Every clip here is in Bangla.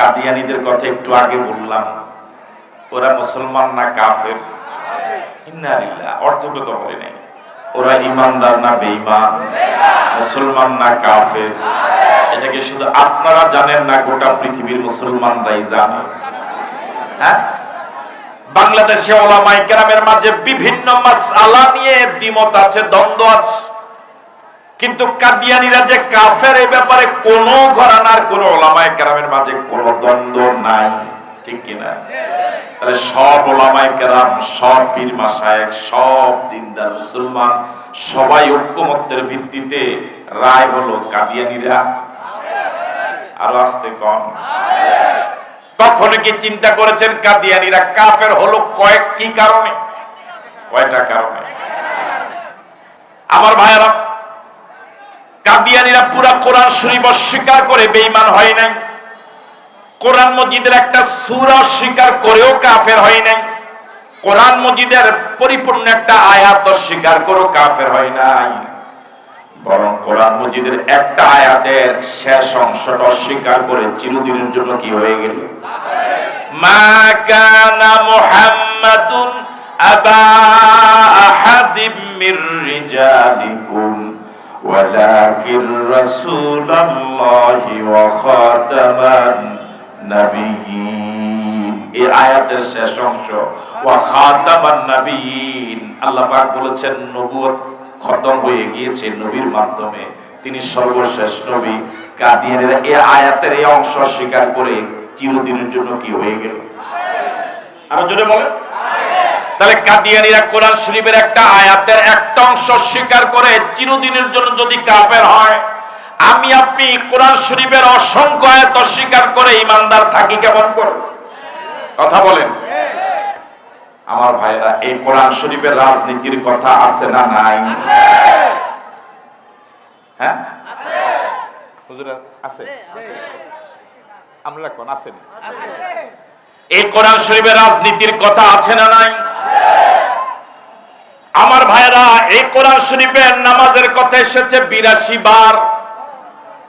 কাদিয়ানিদের কথা একটু আগে বললাম। ওরা মুসলমান না কাফের? ইন্নালিল্লাহ অর্থগত বলে নাই। ওরা ইমানদার না বেঈমান? মুসলমান না কাফের? এটাকে শুধু আপনারা জানেন না, গোটা পৃথিবীর মুসলমানরাই জানে। হ্যাঁ? বাংলাদেশে ওলামাই কেরামের মাঝে বিভিন্ন মাসআলা নিয়ে দ্বিমত আছে, দ্বন্দ্ব আছে। কিন্তু কাদিয়ানিরা যে কাফের এই ব্যাপারে কোন ঘরানার কোন ওলামায় কেরামের মাঝে কোন দ্বন্দ্ব নাই। ঠিক কিনা তাহলে সব ওলামায় কেরাম, সব পীর মাসায়েক সব দিনদার মুসলমান, সবাই ঐক্যমত্যের ভিত্তিতে রায় হলো কাদিয়ানিরা। আরও আসতে কম কখনো কি চিন্তা করেছেন কাদিয়ানিরা কাফের হলো কয়েক কি কারণে? কয়টা কারণে? আমার ভাইয়েরা পুরা কোরআন শরীফ অস্বীকার করে বেঈমান হয় নাই। কোরআন মজিদের একটা সূরা অস্বীকার করেও কাফের হয় নাই। কোরআন মজিদের পরিপূর্ণ একটা আয়াত অস্বীকার করেও কাফের হয় নাই। বরং কোরআন মজিদের একটা আয়াতের শেষ অংশটা অস্বীকার করে চিরদিনের জন্য কি হয়ে গেল? মা কানা মুহাম্মাদুন আবা আহাদিম মির রিজালিকুম। ولكن رسول الله وخاتم النبيين এই আয়াতের শেষ অংশ ওয়া খাতামান নাবিয়িন আল্লাহ পাক বলেছেন নবুয়ত খতম হয়ে গিয়েছে নবীর মাধ্যমে তিনি সর্বশেষ নবী কাদিয়ানের এই আয়াতের এই অংশ স্বীকার করে চিরদিনের জন্য কি হয়ে গেল আরো জোরে বলেন তাহলে কাদিয়ানিরা কোরআন শরীফের একটা আয়াতের একটা অংশ স্বীকার করে চিরদিনের জন্য যদি কাফের হয়, আমি আপনি কোরআন শরীফের অসংখ্য আয়াত অস্বীকার করে ইমানদার থাকি কেমন করে? কথা বলেন। আমার ভাইরা এই কোরআন শরীফের রাজনীতির কথা আছে না নাই? হ্যাঁ? আছে? আমরা কোন আছেন এই কোরআন শরীফের রাজনীতির কথা আছে না নাই? আমার ভাইরা এই কোরআন শরীফের নামাজের কথা এসেছে বিরাশি বার।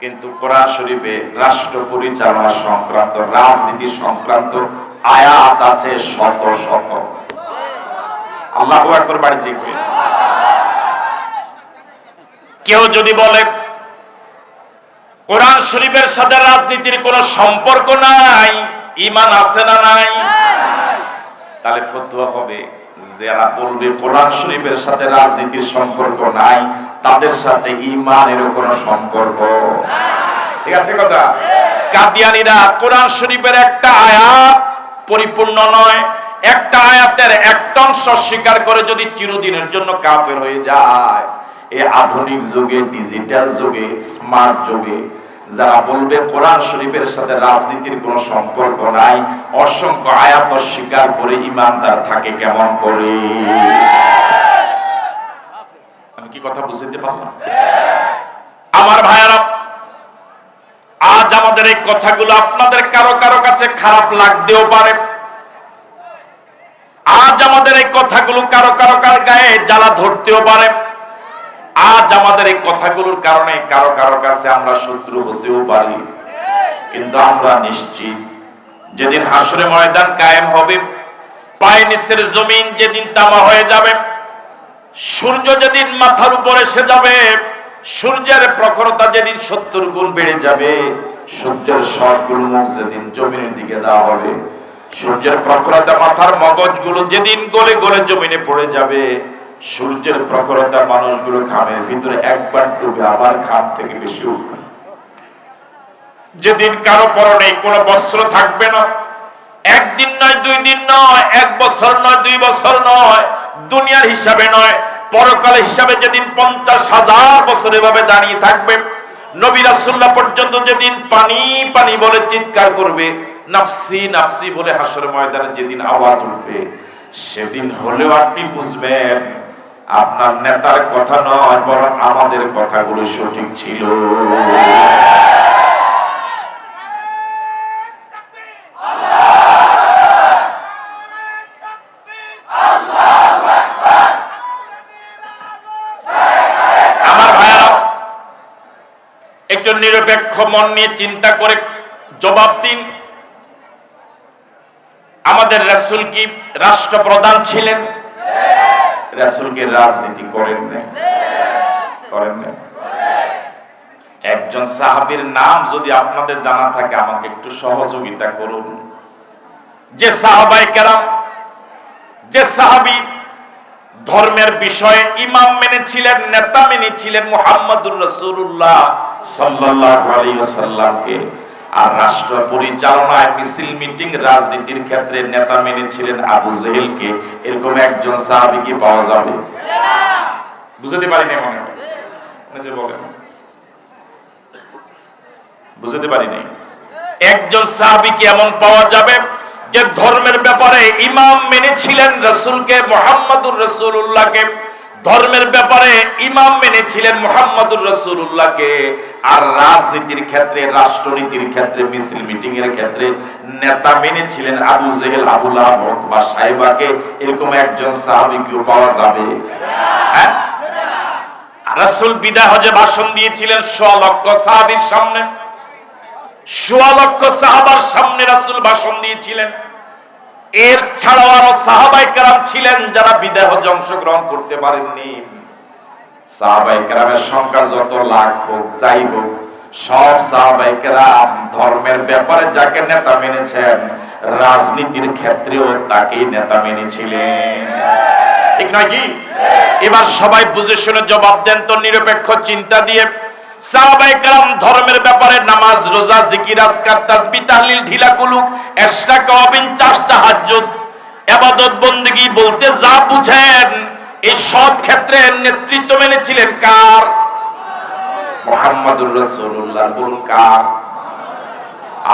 কিন্তু কোরআন শরীফে রাষ্ট্র পরিচালনা সংক্রান্ত, রাজনীতি সংক্রান্ত আয়াত আছে শত শত। আল্লাহ কেউ যদি বলে, কোরআন শরীফের সাথে রাজনীতির কোনো সম্পর্ক নাই ইমান আছে না নাই, তাহলে ফতুয়া হবে। যারা বলবে কোরআন শরীফের সাথে রাজনীতির সম্পর্ক নাই, তাদের সাথে ইমানেরও কোনো সম্পর্ক ঠিক আছে কথা? কাদিয়ানিরা কোরআন শরীফের একটা আয়াত পরিপূর্ণ নয়, একটা আয়াতের একটা অংশ স্বীকার করে যদি চিরদিনের জন্য কাফের হয়ে যায়। এই আধুনিক যুগে, ডিজিটাল যুগে, স্মার্ট যুগে যারা বলবে কোরআন শরীফের সাথে রাজনীতির কোনো সম্পর্ক নাই, অসংখ্য আয়াত অস্বীকার করে ইমানদার থাকে কেমন করে? আমি কি কথা বুঝতে পারলাম? আমার ভাইয়ারা, আজ আমাদের এই কথাগুলো আপনাদের কারও কারও কাছে খারাপ লাগতেও পারে। আজ আমাদের এই কথাগুলো কারও কারও কার গায়ে জ্বালা ধরতেও পারে। আজ আমাদের এই কথাগুলোর কারণে কারও কারও কাছে আমরা শত্রু হতেও পারি। কিন্তু আমরা নিশ্চিত, যেদিন হাসরে ময়দান কায়েম হবে পায়ে নিচের জমিন যেদিন তামা হয়ে যাবে, সূর্য যেদিন মাথার উপর এসে যাবে, সূর্যের প্রখরতা যেদিন সত্তর গুণ বেড়ে যাবে, সূর্যের সবগুলো মুখ যেদিন জমিনের দিকে দেওয়া হবে, সূর্যের প্রখরতা মাথার মগজগুলো যেদিন গলে গলে জমিনে পড়ে যাবে সূর্যের প্রখরতা মানুষগুলো ঘামের ভিতরে একবার ডুবে আবার ঘাম থেকে বেশি উঠবে। যেদিন কারও পরনে কোনো বস্ত্র থাকবে না। একদিন নয়, দুই দিন নয়, এক বছর নয়, দুই বছর নয়, দুনিয়ার হিসাবে নয়। পরকাল হিসাবে যেদিন পঞ্চাশ হাজার বছর এভাবে দাঁড়িয়ে থাকবে নবী রাসুল্লাহ পর্যন্ত যেদিন পানি পানি বলে চিৎকার করবে, নাফসি নাফসি বলে হাসর ময়দানে যেদিন আওয়াজ উঠবে, সেদিন হলেও আপনি বুঝবেন আপনার নেতার কথা নয়, বরং আমাদের কথাগুলো সঠিক ছিল। একটু নিরপেক্ষ মন নিয়ে চিন্তা করে জবাব দিন। আমাদের রাসূল কি রাষ্ট্রপ্রধান ছিলেন? রাসূলকে রাজনীতি করেন নাই। করেন নাই। একজন সাহাবীর নাম যদি আপনাদের জানা থাকে, আমাকে একটু সহযোগিতা করুন। যে সাহাবাই কেরাম, যে সাহাবী ধর্মের বিষয়ে ইমাম মেনেছিলেন, নেতা মেনেছিলেন মুহাম্মদুর রাসূলুল্লাহ সাল্লাল্লাহু আলাইহি ওয়াসাল্লামকে আর রাষ্ট্র পরিচালনায় মিছিল মিটিং রাজনীতির ক্ষেত্রে নেতা মেনেছিলেন আবু জেহেলকে, এরকম একজন সাহাবী কি পাওয়া যাবে? বুঝতে পারি পারিনি মনে হয়। বলেন। বুঝতে পারি নাই একজন সাহাবিকে এমন পাওয়া যাবে যে ধর্মের ব্যাপারে ইমাম মেনেছিলেন রসুলকে, মোহাম্মদুর রসুল্লাহকে ধর্মের ব্যাপারে ইমাম মেনেছিলেন মোহাম্মদুর রসুল্লাহকে আর রাজনীতির ক্ষেত্রে, রাষ্ট্রনীতির ক্ষেত্রে, মিছিল মিটিং এর ক্ষেত্রে নেতা মেনেছিলেন আবু জেহেল আবুল্লাহ বা সাহেবাকে। এরকম একজন সাহাবিকেও পাওয়া যাবে? হ্যাঁ? রাসূল বিদায় হজে ভাষণ দিয়েছিলেন সোয়া লক্ষ সাহাবীর সামনে। সোয়ালক্ষ সাহাবার সামনে রাসুল ভাষণ দিয়েছিলেন। এর ছাড়াও আরও সাহাবাই কেরাম ছিলেন যারা বিদায় হজে অংশগ্রহণ করতে পারেননি। সাহাবাই কেরামের সংখ্যা যত লাখ হোক, যাই হোক, সব সাহাবাই কেরাম ধর্মের ব্যাপারে যাকে নেতা মেনেছেন, রাজনীতির ক্ষেত্রেও তাকেই নেতা মেনেছিলেন। ঠিক নাকি এবার সবাই বুঝে শুনে জবাব দেন তো নিরপেক্ষ চিন্তা দিয়ে। সাহাবায়ে کرام ধর্মের ব্যাপারে নামাজ, রোজা, জিকির, আজকার তাসবিহ তাহলিল, ঢিলা কুলুক ইশরাক ওয়াবিন চাষ, তাহাজ্জুদ ইবাদত বندگی বলতে যা বুঝেন, এই সব ক্ষেত্রে নেতৃত্ব মেনেছিলেন কার?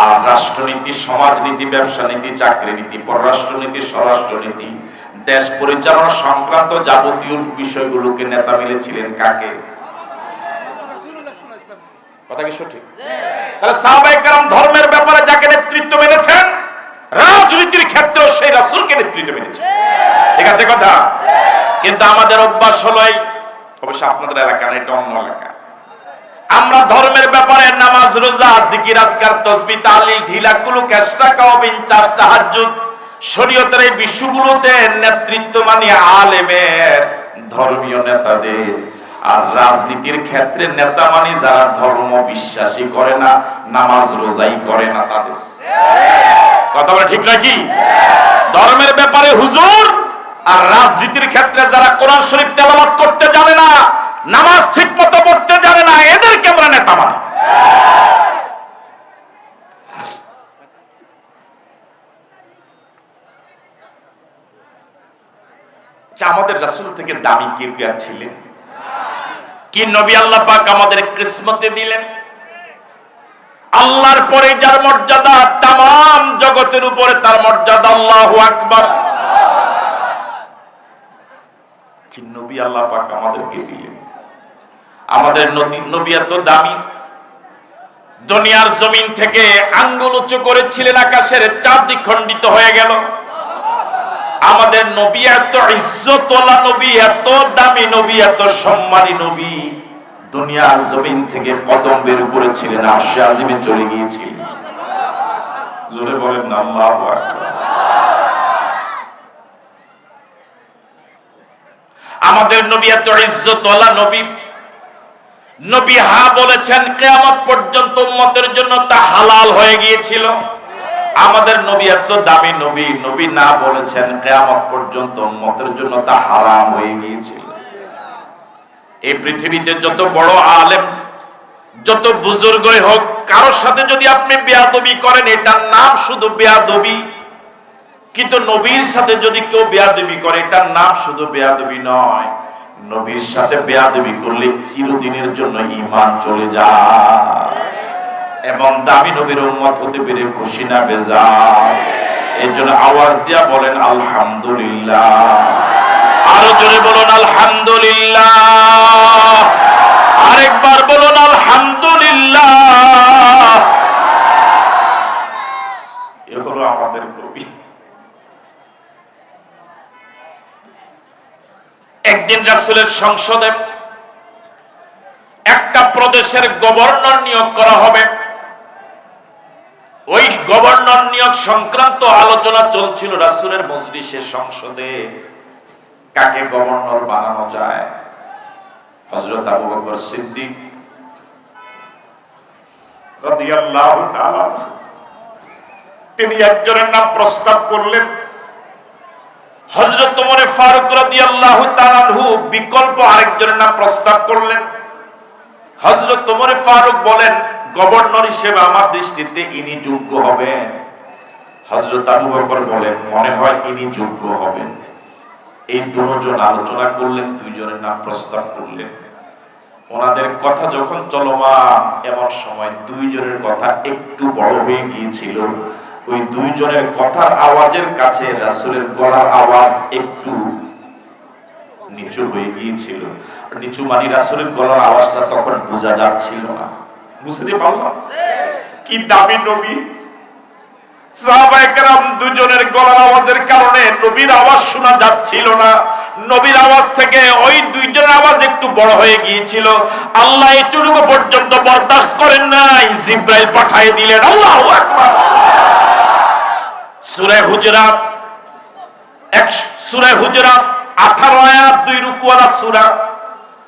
আর রাষ্ট্রনীতি, সমাজনীতি ব্যবসা নীতি চাকরি নীতি পররাষ্ট্রনীতি, স্বরাষ্ট্রনীতি, দেশ পরিচালনা সংক্রান্ত যাবতীয় বিষয়গুলোকে নেতা মিলেছিলেন কাকে? কথা কি সঠিক? তাহলে সাহাবায়ে কেরাম ধর্মের ব্যাপারে যাকে নেতৃত্ব মেনেছেন, রাজনীতির সেই নেতৃত্ব মেনেছেন। ঠিক আছে কথা? কিন্তু আমাদের অভ্যাস হলো অবশ্য আপনাদের এলাকা না, এটা অন্য এলাকা। আমরা ধর্মের ব্যাপারে নামাজ, রোজা, জিকির, আজকার তসবিহ তাহলিল ঢিলা কুলু কেষ্টা শরীয়তের এই বিষয়গুলোতে নেতৃত্ব মানে আলেমের, ধর্মীয় নেতাদের আর রাজনীতির ক্ষেত্রে নেতা মানে যারা ধর্ম বিশ্বাসী করে না নামাজ রোজাই করে না তাদের। কথা বলে ঠিক নাকি? ধর্মের ব্যাপারে হুজুর আর রাজনীতির ক্ষেত্রে যারা কোরআন শরীফ তেলাওয়াত করতে জানে না নামাজ ঠিক মতো পড়তে জানে না এদেরকে আমরা নেতা মানি। আচ্ছা, আমাদের রাসুল থেকে দামি কে কে ছিলেন? কি নবী আল্লাহ পাক আমাদের কিসমতে দিলেন? আল্লাহর পরে যার মর্যাদা তাম জগতের উপরে, তার মর্যাদা আল্লাহু আকবার। কি নবী আল্লাহ পাক আমাদেরকে দিলেন? আমাদের নবী এত দামি। দুনিয়ার জমিন থেকে আঙ্গুল উঁচু করেছিলেন, আকাশের চাঁদ খণ্ডিত হয়ে গেল। আমাদের নবী এত ইজ্জতওয়ালা নবী, এত দামি নবী, এত সম্মানী নবী। দুনিয়ার জমিন থেকে কদম বের করেছিলেন আশে আজিমে চলে গিয়েছিলেন জোরে বলেন আমাদের নবী এত ইজ্জতওয়ালা নবী। নবী হা বলেছেন, কিয়ামত পর্যন্ত উম্মতের জন্য তা হালাল হয়ে গিয়েছিল। আমাদের নবী এত দামি নবী নবী না বলেছেন কিয়ামত পর্যন্ত উম্মতের জন্য তা হারাম হয়ে গিয়েছিল। এই পৃথিবীতে যত বড় আলেম, যত বুজুর্গই হোক, কারোর সাথে যদি আপনি বেয়াদবি করেন, এটার নাম শুধু বেয়াদবি। কিন্তু নবীর সাথে যদি কেউ বেয়াদবি করে, এটার নাম শুধু বেয়াদবি নয়। নবীর সাথে বেয়াদবি করলে চিরদিনের জন্য ঈমান চলে যায়। এবং দামি নবীর উম্মত হতে পেরে খুশি না বেজা। এই জন্য আওয়াজ দিয়া বলেন, আলহামদুলিল্লাহ। আরও জোরে বলুন, আলহামদুলিল্লাহ। আরেকবার বলুন, আলহামদুলিল্লাহ। এ হলো আমাদের নবী। একদিন রাসূলের সংসদে একটা প্রদেশের গভর্নর নিয়োগ করা হবে। ওই গভর্নর নিয়োগ সংক্রান্ত আলোচনা চলছিল রাসূলের মজলিসের সংসদে। কাকে গভর্নর বানানো যায়? হজরত আবু বকর সিদ্দিক তিনি একজনের নাম প্রস্তাব করলেন। হজরত ওমর ফারুক তাআলা আনহু বিকল্প আরেকজনের নাম প্রস্তাব করলেন। হজরত ওমর ফারুক বলেন গভর্নর হিসেবে আমার দৃষ্টিতে ইনি যোগ্য হবেন। হযরত আবু বকর বলেন, মনে হয় ইনি যোগ্য হবেন। এই দুজন আলোচনা করলেন, দুইজনের নাম প্রস্তাব করলেন। ওনাদের কথা যখন চলমান, এমন সময় দুইজনের কথা একটু বড় হয়ে গিয়েছিল। ওই দুইজনের কথার আওয়াজের কাছে রাসূলের গলার আওয়াজ একটু নিচু হয়ে গিয়েছিল। নিচু মানে রাসূলের গলার আওয়াজটা তখন বোঝা যাচ্ছিল না। বুঝতে পারলাম? কি দামি নবী? দুজনের গলার আওয়াজের কারণে নবীর আওয়াজ শোনা যাচ্ছিল না। নবীর আওয়াজ থেকে ওই দুইজনের আওয়াজ একটু বড় হয়ে গিয়েছিল। আল্লাহ এটুকু পর্যন্ত বরদাস্ত করেন নাই। জিব্রাইল পাঠিয়ে দিলেন। আল্লাহু সূরা হুজরাত এক সূরা হুজরাত 18 আয়াত দুই রুকুয়ালা সূরা।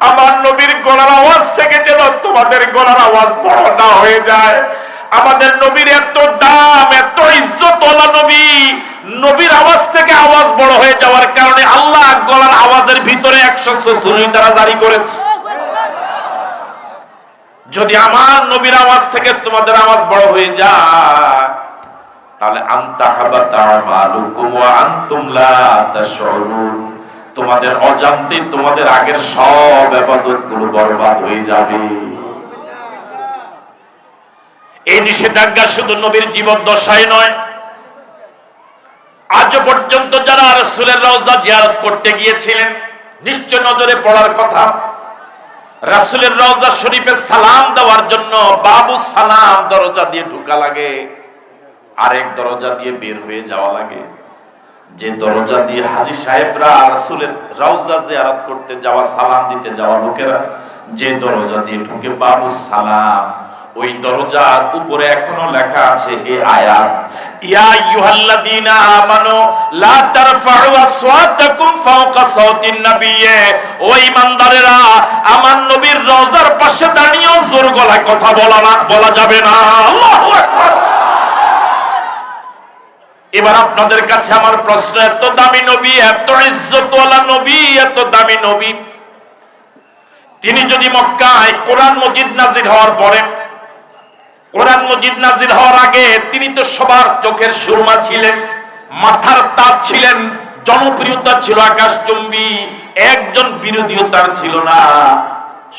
আমার নবীর গলার আওয়াজ থেকে যেন তোমাদের গলার আওয়াজ বড় না হয়ে যায়। আমাদের নবীর এত দাম, এত ইজ্জত নবী। নবীর আওয়াজ থেকে আওয়াজ বড় হয়ে যাওয়ার কারণে আল্লাহ গলার আওয়াজের ভিতরে একশো সস্তুরি তারা জারি করেছে। যদি আমার নবীর আওয়াজ থেকে তোমাদের আওয়াজ বড় হয়ে যায়, তাহলে আন্তা হাবাতা আমালুকুম ওয়া আনতুম লা তোমাদের অজান্তে তোমাদের আগের সব ইবাদতগুলো বরবাদ হয়ে যাবে। এই নিষেধাজ্ঞা শুধু নবীর জীবন দশায় নয় আজ পর্যন্ত যারা রাসূলের রওজা জিয়ারত করতে গিয়েছিলেন, নিশ্চয় নজরে পড়ার কথা, রাসুলের রওজা শরীফে সালাম দেওয়ার জন্য বাবু সালাম দরজা দিয়ে ঢোকা লাগে, আরেক দরজা দিয়ে বের হয়ে যাওয়া লাগে। যে দরজা দিয়ে হাজি সাহেবরা রাসূলের রওজা জিয়ারত করতে যাওয়া, সালাম দিতে যাওয়া লোকেরা, যে দরজা দিয়ে ঢুকে বাবু সালাম। ওই দরজার উপরে এখনও লেখা আছে এই আয়াত, ইয়া আইয়ুহাল্লাযীনা আমানু লা তারফাউ আসওয়াতাকুম ফাওকা সাওতিন নাবিয়্যে ও ঈমানদারেরা, আমার নবীর রওজার পাশে দাঁড়িয়েও জোর গলায় কথা বলা না, বলা যাবে না। আল্লাহু আকবার। এবার আপনাদের কাছে আমার প্রশ্ন, এত দামি নবী, এত ইজ্জতওয়ালা নবী, এত দামি নবী। তিনি যদি মক্কায় কোরআন মজিদ নাজির হওয়ার পরে, কোরআন মজিদ নাজির হওয়ার আগে তিনি তো সবার চোখের সুরমা ছিলেন, মাথার তাজ ছিলেন, জনপ্রিয়তা ছিল আকাশ আকাশচুম্বী, একজন বিরোধীও তার ছিল না।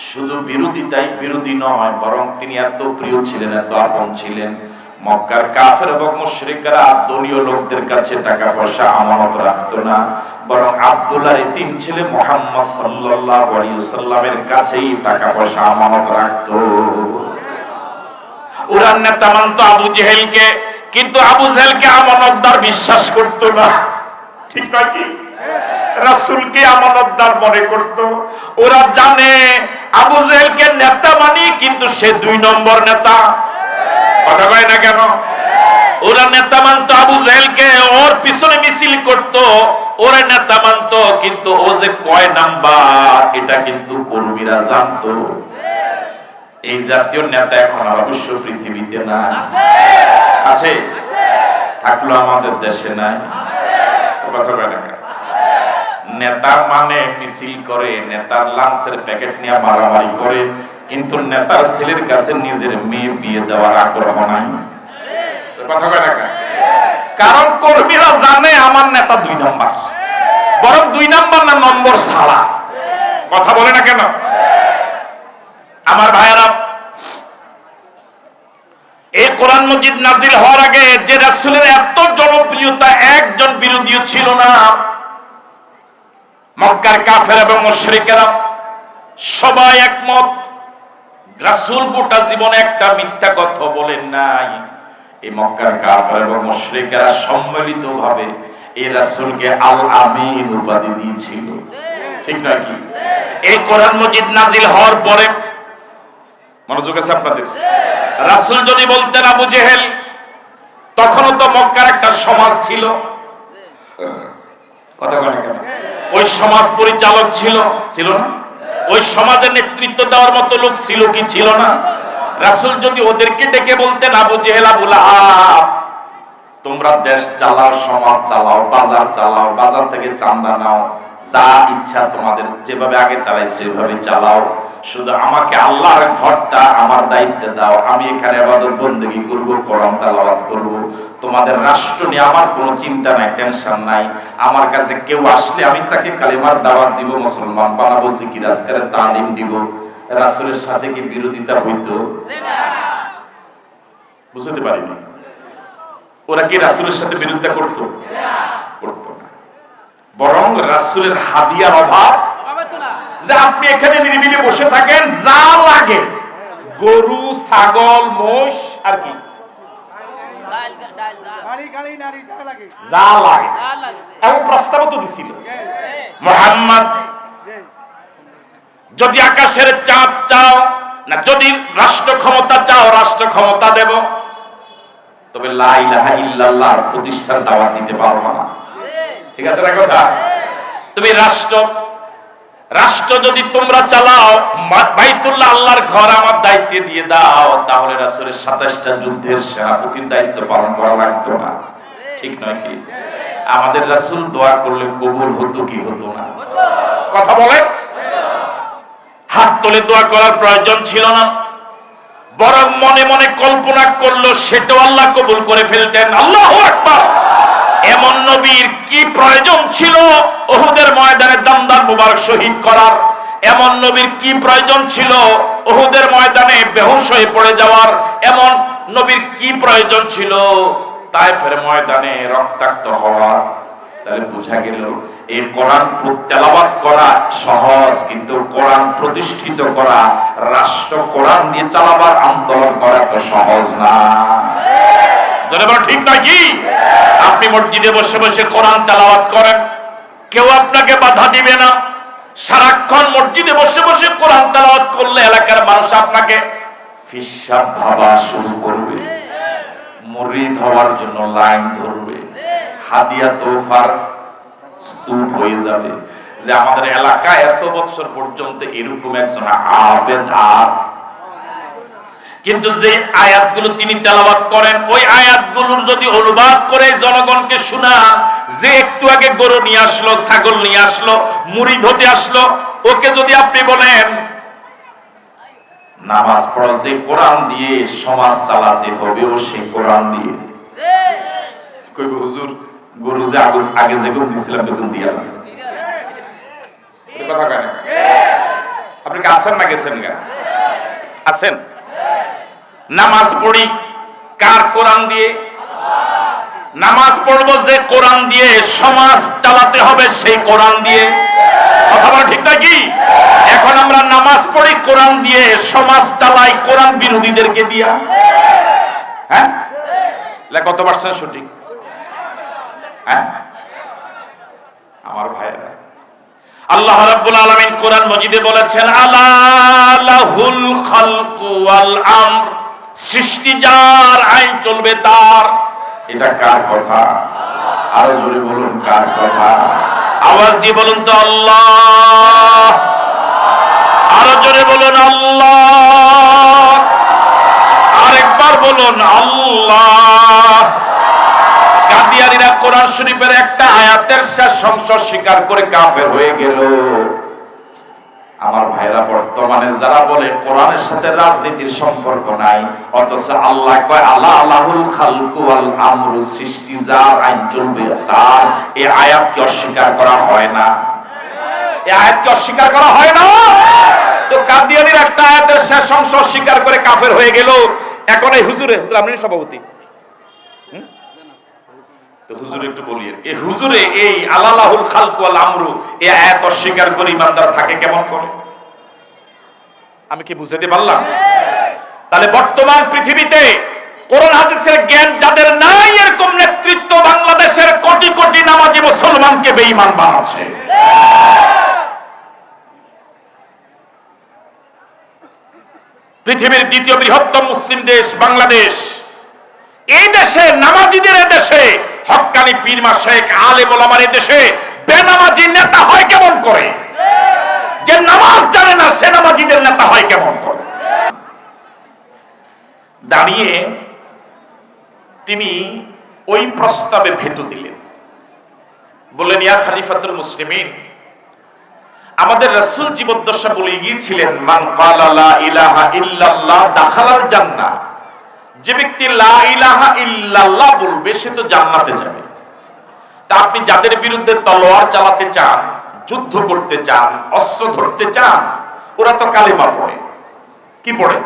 শুধু বিরোধিতাই বিরোধী নয়, বরং তিনি এত প্রিয় ছিলেন, এত আপন ছিলেন। মক্কার কাফের এবং মুশরিকরা দলীয় লোকদের কাছে টাকা পয়সা আমানত রাখতো না, বরং আব্দুল্লাহর এই তিন ছেলে মোহাম্মদ সাল্লাল্লাহু আলাইহি সাল্লামের কাছেই টাকা পয়সা আমানত রাখতো। ওরা নেতা মানতো আবু জেহেলকে, কিন্তু আবু জেহেলকে আমানতদার বিশ্বাস করত না। ঠিক নয় কি? রাসূলকে আমানতদার মনে করত। ওরা জানে আবু জেহেলকে নেতা মানি, কিন্তু সে দুই নম্বর নেতা। কথা না কেন? ওরা নেতা মানতো আবু জেহেলকে, ওর পিছনে মিছিল ওরা নেতা মানতো, কিন্তু ও যে কয় নাম্বার, এটা কিন্তু কর্মীরা জানতো। এই জাতীয় নেতা এখন আর অবশ্য পৃথিবীতে না আছে? থাকল আমাদের দেশে নাই। কথা বলে না নেতা মানে মিছিল করে, নেতার লাঞ্চের প্যাকেট নিয়ে মারামারি করে কিন্তু নেতার ছেলের কাছে নিজের মেয়ে বিয়ে দেওয়ার আগ্রহ নাই। কারণ কর্মীরা জানে আমার নেতা দুই নাম্বার। বরং দুই নাম্বার না নম্বর ছাড়া। কথা বলে না কেন? আমার ভাইয়েরা এই কোরআন মজিদ নাজিল হওয়ার আগে যে রাসূলের এত জনপ্রিয়তা একজন বিরোধীও ছিল না। মক্কার কাফের এবং মুশরিকেরা সবাই একমত। রাসূল গোটা জীবনে একটা মিথ্যা কথা বলেন নাই। এই মক্কার কাফের এবং মুশরিকেরা সম্মিলিতভাবে এই রাসূলকে আল আমিন উপাধি দিয়েছিল। ঠিক নয় কি? এই কোরআন মজিদ নাজিল হওয়ার পরে, মনোযোগ আছে আপনাদের? রাসূল যদি বলতেন আবু জেহেল, তখনও তো মক্কার একটা সমাজ ছিল। কথা বলে কেন? ওই সমাজ পরিচালক ছিল ছিল না? ওই সমাজের নেতৃত্ব দেওয়ার মতো লোক ছিল কি ছিল না? রাসুল যদি ওদেরকে ডেকে বলতেন আবু জেহেলা বলে তোমরা দেশ চালাও, সমাজ চালাও, বাজার চালাও, বাজার থেকে চান্দা নাও, যা ইচ্ছা তোমাদের যেভাবে আগে চালাই সেভাবে চালাও। শুধু আমাকে আল্লাহর ঘরটা আমার দায়িত্বে দাও, আমি এখানে আবাদত বন্দেগী করব, কোরআন তালাওয়াত করব। তোমাদের রাষ্ট্র নিয়ে আমার কোনো চিন্তা নাই, টেনশন নাই। আমার কাছে কেউ আসলে আমি তাকে কালিমার দাওয়াত দিব, মুসলমান বানাবো, জিকির, আজকের তালিম দিব। রাসূলের সাথে কি বিরোধিতা হইতো? বুঝতে পারিনি। ওরা কি রাসূলের সাথে বিরোধিতা করতো? করতো না। বরং রাসূলের হাদিয়ার অভাব যে আপনি এখানে নিরিবিলি বসে থাকেন যা লাগে। গরু ছাগল মোষ আর কি? গাড়ি গাড়ি নারী যা লাগে। এবং প্রস্তাব তো দিছিল। মোহাম্মদ যদি আকাশের চাঁদ চাও না যদি রাষ্ট্র ক্ষমতা চাও রাষ্ট্র ক্ষমতা দেব। তবে লা ইলাহা ইল্লাল্লাহর প্রতিষ্ঠান দাওয়াত দিতে পারব না। ঠিক আছে না কথা? তুমি রাষ্ট্র রাষ্ট্র যদি তোমরা চালাও বাইতুল্লাহ আল্লাহর ঘর আমার দায়িত্বে দিয়ে দাও, তাহলে রাসূলের 27টা যুদ্ধের সেনাপতির দায়িত্ব পালন করা লাগতো না। ঠিক নয় কি? আমাদের রাসূল দোয়া করলে কবুল হতো কি হতো না? কথা বলে হাত তুলে দোয়া করার প্রয়োজন ছিল না। বরং মনে মনে কল্পনা করল, সেটাও আল্লাহ কবুল করে ফেলতেন। আল্লাহ আকবার! এমন নবীর কি প্রয়োজন ছিল? ওহুদের ময়দানে দামদার মুবারক শহীদ করার এমন নবীর কি প্রয়োজন ছিল? ওহুদের ময়দানে বেহুশ হয়ে পড়ে যাওয়ার এমন নবীর কি প্রয়োজন ছিল? তাইফের ময়দানে রক্তাক্ত হওয়ার। তাহলে বোঝা গেল, এই কোরআন প্র- করা সহজ, কিন্তু কোরআন প্রতিষ্ঠিত করা, রাষ্ট্র কোরআন দিয়ে চালাবার আন্দোলন করা তো সহজ না। ঠিক নাকি? আপনি মসজিদে বসে বসে কোরআন তেলাওয়াত করেন। কেউ আপনাকে বাধা দিবে না। সারাক্ষণ মসজিদে বসে বসে কোরআন তেলাওয়াত করলে এলাকার মানুষ আপনাকে ফিসাব ভাবা শুরু করবে। মুরিদ হওয়ার জন্য লাইন ধরবে। হাদিয়া তোফার স্তূপ হয়ে যাবে। যে আমাদের এলাকায় এত বছর পর্যন্ত এরকম একজন আবেদ আর কিন্তু যে আয়াতগুলো তিনি তেলাবাত করেন, ওই আয়াতগুলোর যদি অনুবাদ করে জনগণকে শোনা, যে একটু আগে গরু নিয়ে আসলো, ছাগল নিয়ে আসলো, মুড়ি ধতে আসলো, ওকে যদি আপনি বলেন, নামাজ পড়ো যে কোরআন দিয়ে সমাজ চালাতে হবে, ও সেই কোরআন দিয়ে। হুজুর, গরু যে আগে আগে যেগুলো দিছিলাম বেগুন দিয়া আপনি কি আছেন না গেছেন গা? আছেন? নামাজ পড়ি। কার কোরআন দিয়ে? নামাজ পড়ব যে কোরআন দিয়ে সমাজ চালাতে হবে সেই কোরআন দিয়ে। কথা বলা ঠিক নাকি? এখন আমরা নামাজ পড়ি, কোরআন দিয়ে সমাজ চালাই, কোরআন বিরোধীদেরকে দিয়া। হ্যাঁ? কত পার্সেন্ট সঠিক? হ্যাঁ? আমার ভাইয়েরা। আল্লাহ রাব্বুল আলামিন কোরআন মজিদে বলেছেন, আলা লাহুল খালকু ওয়াল আমর। সৃষ্টি যার আইন চলবে তার। এটা কার কথা? আরও জোরে বলুন, কার কথা? আওয়াজ দিয়ে বলুন তো, আল্লাহ। আরও জোরে বলুন, আল্লাহ। আরেকবার বলুন, আল্লাহ। কাদিয়ানিরা কোরআন শরীফের একটা আয়াতের শেষ অংশ স্বীকার করে কাফের হয়ে গেল। আমার ভাইরা বর্তমানে যারা বলে কোরআনের সাথে রাজনীতির সম্পর্ক নাই, অথচ আল্লাহ কয়, আল্লাহ আল্লাহুল খালকু আল আমরু সৃষ্টি যার আইন চলবে তার। এই আয়াতকে অস্বীকার করা হয় না? এই আয়াতকে অস্বীকার করা হয় না? তো কাদিয়ানির একটা আয়াতের শেষ অংশ অস্বীকার করে কাফের হয়ে গেল। এখন এই হুজুরে, হুজুর, আপনি সভাপতি? তো হুজুর একটু বলি। এই হুজুরে এই আলালাহুল খালকু আল আমরু আয়াত অস্বীকার করে ইমানদার থাকে কেমন করে? আমি কি পারলাম? তাহলে বর্তমান পৃথিবীতে কোরআন হাদিসের জ্ঞান যাদের নাই, এরকম নেতৃত্ব বাংলাদেশের কোটি কোটি নামাজি মুসলমানকে বেঈমান বানাচ্ছে। পৃথিবীর দ্বিতীয় বৃহত্তম মুসলিম দেশ বাংলাদেশ। এই দেশে, নামাজিদের দেশে হক্কানি পীরমা শেখ, আলেম ওলামার এই দেশে বেনামাজি নেতা হয় কেমন করে? যে নামাজ জানে না, সে নামাজিদের নেতা হয় কেমন করে? দাঁড়িয়ে তিনি ওই প্রস্তাবে ভেটো দিলেন। বললেন, ইয়া খালিফাতুল মুসলিমিন, আমাদের রাসূল জীবদ্দশা বলে গিয়েছিলেন, মান ক্বালা লা ইলাহা ইল্লাল্লাহ দাখালাল জান্নাহ। যে ব্যক্তি ইল্লাল্লাহ বলবে, সে তো জান্নাতে যাবে। তা আপনি যাদের বিরুদ্ধে তলোয়ার চালাতে চান, যুদ্ধ করতে চান, অস্ত্র ধরতে চান, ওরা তো কালেমা পড়ে। কি পড়ে?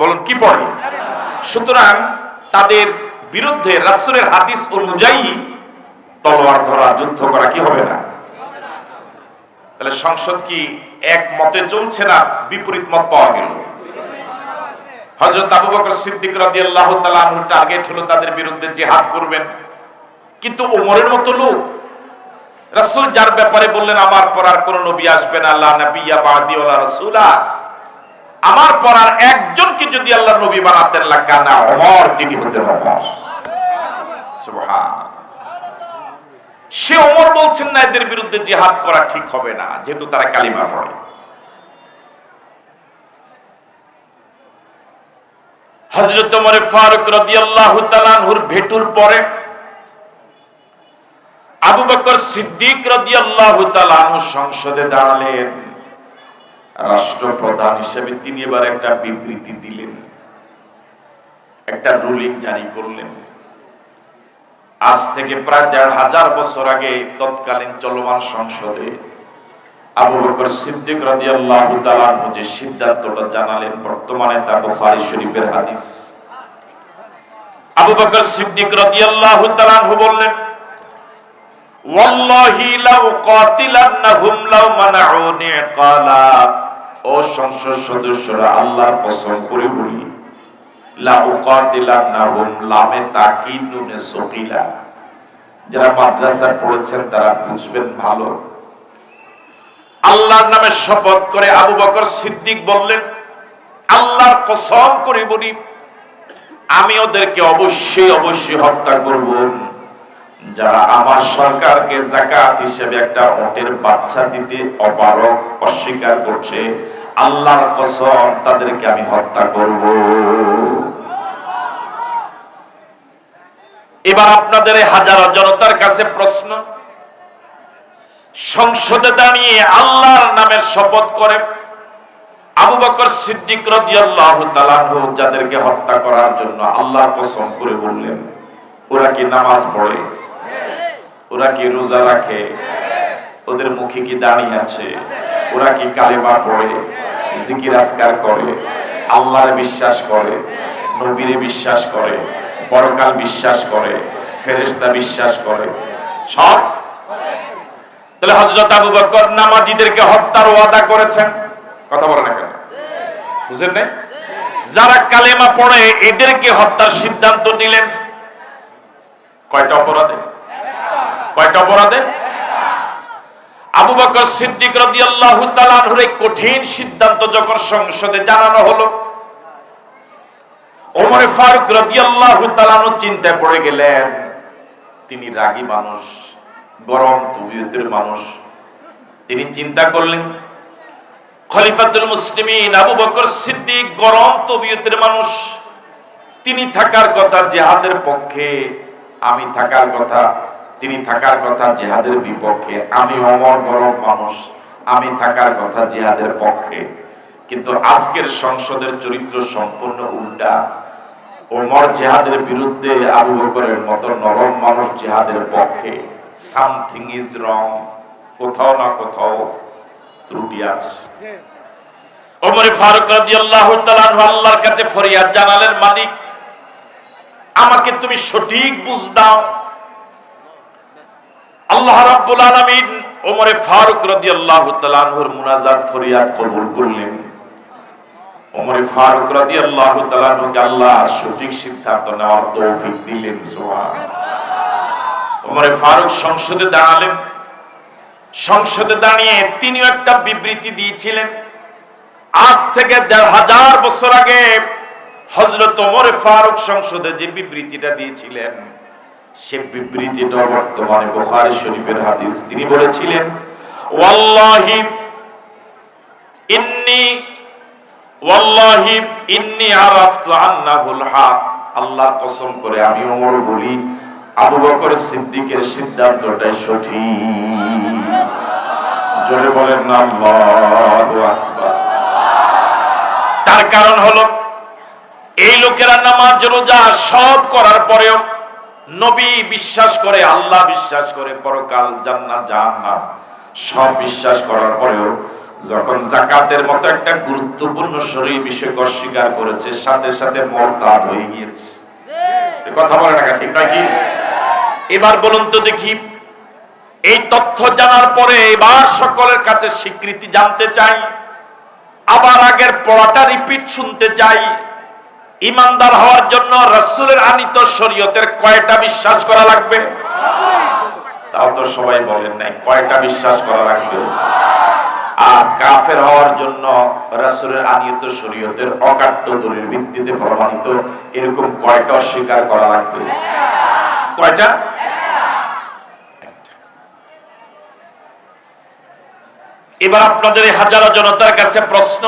বলুন, কি পড়ে? সুতরাং তাদের বিরুদ্ধে রাসূলের হাদিস অনুযায়ী তলোয়ার ধরা, যুদ্ধ করা কি হবে না? তাহলে সংসদ কি এক মতে চলছে না বিপরীত মত পাওয়া গেল? হযরত আবু বকর সিদ্দিক রাদিয়াল্লাহু তাআলা আনহু টার্গেট হলো তাদের বিরুদ্ধে জিহাদ করবেন। কিন্তু ওমরের মতো লোক, রাসূল যার ব্যাপারে বললেন, আমার পর আর কোন নবী আসবে না আল্লাহ নবিয়া বাদি ওয়ালা রাসূলা। আমার পর আর একজনকে যদি আল্লাহ নবী বানাতেন লাগানা ওমর তিনি হতেন ওমর সুবহান। সে ওমর বলছেন না, এদের বিরুদ্ধে জিহাদ করা ঠিক হবে না, যেহেতু তারা কালিমা পড়ে। হযরত ওমর ফারুক রাদিয়াল্লাহু তাআলা আনহুর ভেটুর পরে আবু বকর সিদ্দিক রাদিয়াল্লাহু তাআলা আনহু সংসদে দাঁড়ালেন। রাষ্ট্রপ্রধান হিসেবে তিনি এবার একটা বিবৃতি দিলেন। একটা রুলিং জারি করলেন। আজ থেকে প্রায় দেড় হাজার বছর আগে তৎকালীন চলমান সংসদে আবু বকর সিদ্দিক রাদিয়াল্লাহু তাআলা যে সিদ্ধান্তটা জানালেন, বর্তমানে তা বুখারী শরীফের হাদিস। আবু বকর সিদ্দিক রাদিয়াল্লাহু তাআলা বললেন, ওয়াল্লাহি লাউ কাতিলান্নাহুম লাউ মানাউনি ক্বালা ও সংসদ সদস্যরা, আল্লাহর কসম করে বলি লা উকাতিলান্নাহুম লামে তাকিদ নুনে যারা মাদ্রাসা পড়েছেন, তারা বুঝবেন ভালো। আল্লাহর নামে শপথ করে আবু বকর সিদ্দিক বললেন, আল্লাহর কসম করে বলি, আমি ওদেরকে অবশ্যই অবশ্যই হত্যা করব। যারা আমার সরকারকে জাকাত হিসেবে একটা ওটের বাচ্চা দিতে অপারক অস্বীকার করছে, আল্লাহর কসম তাদেরকে আমি হত্যা করব। এবার আপনাদের হাজারো জনতার কাছে প্রশ্ন সংসদে দাঁড়িয়ে আল্লাহর নামের শপথ করে আবু বকর সিদ্দিক রাদিয়াল্লাহু তাআলা যাদেরকে হত্যা করার জন্য আল্লাহর কসম করে বললেন, ওরা কি নামাজ পড়ে? ওরা কি রোজা রাখে? ওদের মুখে কি দাঁড়িয়ে আছে? ওরা কি কালেমা পড়ে? জিকির আজকার করে? আল্লাহর বিশ্বাস করে? নবীরে বিশ্বাস করে? পরকাল বিশ্বাস করে? ফেরেশতা বিশ্বাস করে? সব তাহলে হযরত আবু বকর নামাজীদেরকে হত্যার ওয়াদা করেছেন। কথা বলে না কেন? বুঝেন নাই? যারা কালেমা পড়ে, এদেরকে হত্যার সিদ্ধান্ত নিলেন। কয়টা অপরাধে? কয়টা অপরাধে? আবু বকর সিদ্দিক রাদিয়াল্লাহু তাআলা আনহুর কঠিন সিদ্ধান্ত যখন সংসদে জানানো হলো, ওমর ফারুক রাদিয়াল্লাহু তাআলা চিন্তায় পড়ে গেলেন, তিনি রাগী মানুষ। গরম, তবিয়তের মানুষ। তিনি চিন্তা করলেন, খলিফাতুল মুসলিমিন, আবু বকর সিদ্দিক, গরম, তবিয়তের মানুষ। তিনি থাকার কথা জেহাদের পক্ষে, আমি থাকার কথা, তিনি থাকার কথা জেহাদের বিপক্ষে। আমি অমর গরম মানুষ, আমি থাকার কথা জেহাদের পক্ষে। কিন্তু আজকের সংসদের চরিত্র সম্পূর্ণ উল্টা। ওমর জেহাদের বিরুদ্ধে আবু বকরের মতো নরম মানুষ জেহাদের পক্ষে। সামথিং ইজ রং কোথাও না কোথাও ত্রুটি আছে। ওমরে ফারুক রাদিয়াল্লাহু তাআলা আল্লাহর কাছে ফরিয়াদ জানালেন মালিক আমাকে তুমি সঠিক বুঝ দাও। আল্লাহ রাব্বুল আলামিন ওমরে ফারুক রাদিয়াল্লাহু তাআলা আনহুর মুনাজাত ফরিয়াদ কবুল করলেন। ওমরে ফারুক রাদিয়াল্লাহু তাআলা আনহুকে আল্লাহ সঠিক সিদ্ধান্ত নেওয়ার তৌফিক দিলেন, সুবহানাল্লাহ। ওমরে ফারুক সংসদে দাঁড়ালেন। সংসদে দাঁড়িয়ে তিনিও একটা বিবৃতি দিয়েছিলেন। আজ থেকে দেড় হাজার বছর আগে হজরত ওমর ফারুক সংসদে যে বিবৃতিটা দিয়েছিলেন, সে বিবৃতিটা বর্তমানে বুখারী শরীফের হাদিস। তিনি বলেছিলেন, ওয়াল্লাহি ইন্নি ওয়াল্লাহি ইন্নি আরাফতু আন্নাহুল হক। আল্লাহর কসম করে আমি ওমর বলি আবু বকর সিদ্দিকের সিদ্ধান্তটাই সঠিক। বলেন না তার কারণ হলো, এই লোকেরা নামাজ, রোজা সব করার পরেও নবী বিশ্বাস করে, আল্লাহ বিশ্বাস করে, পরকাল জান্নাত, জাহান্নাম সব বিশ্বাস করার পরেও যখন জাকাতের মতো একটা গুরুত্বপূর্ণ শরীর বিষয়কে অস্বীকার করেছে, সাথে সাথে মরতাদ হয়ে গিয়েছে। কথা বলে না ঠিক নয় কি? এবার বলুন তো দেখি। এই তথ্য জানার পরে এবার সকলের কাছে স্বীকৃতি জানতে চাই। আবার আগের পড়াটা রিপিট শুনতে চাই। ইমানদার হওয়ার জন্য রসুলের আনিত শরীয়তের কয়টা বিশ্বাস করা লাগবে? তাও তো সবাই বলেন নাই, কয়টা বিশ্বাস করা লাগবে? আর কাফের হওয়ার জন্য রাসূলের আনিত শরীয়তের অকাট্য দলিল ভিত্তিতে প্রমাণিত এরকম কয়টা অস্বীকার করা লাগবে? কয়টা। এবার আপনাদের হাজারো জনতার কাছে প্রশ্ন।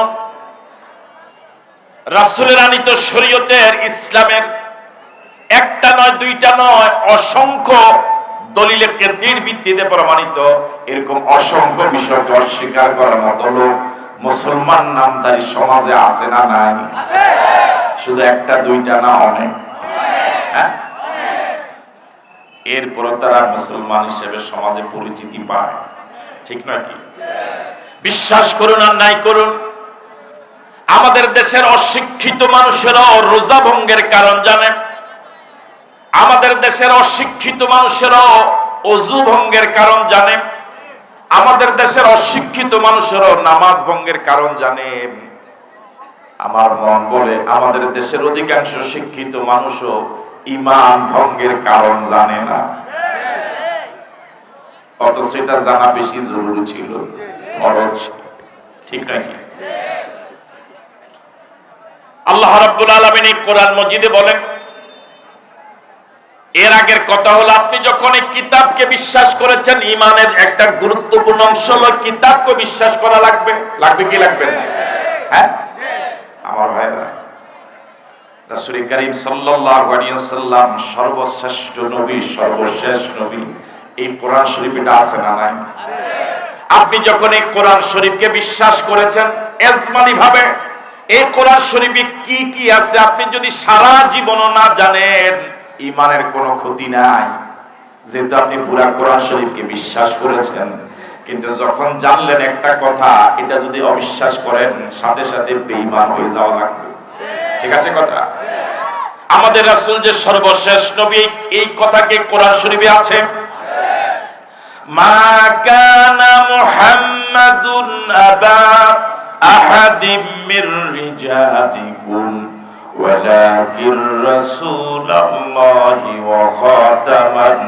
রাসূলের আনিত শরীয়তের ইসলামের একটা নয় দুইটা নয় অসংখ্য দলিলে কেতির ভিত্তিতে প্রমাণিত। এরকম অসংখ্য বিষয়কে অস্বীকার করার মতো লোক মুসলমান নামধারী সমাজে আছে না নাই? শুধু একটা দুইটা না অনেক? হ্যাঁ? এরপরও তারা মুসলমান হিসেবে সমাজে পরিচিতি পায়। ঠিক নয় কি? বিশ্বাস করুন আর নাই করুন। আমাদের দেশের অশিক্ষিত মানুষেরাও রোজা ভঙ্গের কারণ জানেন। আমাদের দেশের অশিক্ষিত মানুষেরাও অজু ভঙ্গের কারণ জানেন। আমাদের দেশের অশিক্ষিত মানুষেরাও নামাজ ভঙ্গের কারণ জানে আমার মন বলে আমাদের দেশের অধিকাংশ শিক্ষিত মানুষও ইমান ভঙ্গের কারণ জানে না। অথচ এটা জানা বেশি জরুরি ছিল, ফরজ, ঠিক নাকি? আল্লাহ রাব্বুল আলামিন এই কোরআন মজিদে বলেন, এর আগের কথা হলো আপনি যখন এই কিতাবকে বিশ্বাস করেছেন ইমানের একটা গুরুত্বপূর্ণ অংশ হলো কিতাবকে বিশ্বাস করা লাগবে। লাগবে কি লাগবে হ্যাঁ? আমার ভাইরা রাসূল করিম সাল্লাল্লাহু আলাইহি ওয়াসাল্লাম সর্বশ্রেষ্ঠ নবী, সর্বশেষ নবী। এই কোরআন শরীফ এটা আছে না নাই? আপনি যখন এই কোরআন শরীফকে বিশ্বাস করেছেন, এজমানি ভাবে, এই কোরআন শরীফে কি কি আছে আপনি যদি সারা জীবনও না জানেন ইমানের কোনো ক্ষতি নাই। যেহেতু আপনি পুরা কোরআন শরীফকে বিশ্বাস করেছেন, কিন্তু যখন জানলেন একটা কথা, এটা যদি অবিশ্বাস করেন, সাথে সাথে বেঈমান হয়ে যাওয়া লাগবে। ঠিক আছে কথা? আমাদের রাসূল যে সর্বশেষ নবী, এই কথাকে কোরআন শরীফে আছে? মা কানা মুহাম্মাদুন আবা আহাদিম মির রিজালিকুম ওয়ালাকিন রাসূলুল্লাহি ওয়া খাতামান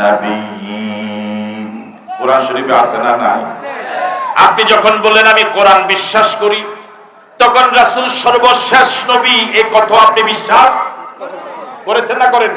নাবিয়্যিন। কোরআন শরীফে আছে না নাই? আপনি যখন বলেন আমি কোরআন বিশ্বাস করি তখন রাসুল সর্বশেষ নবী এ কথা আপনি বিশ্বাস করেছেন না করেন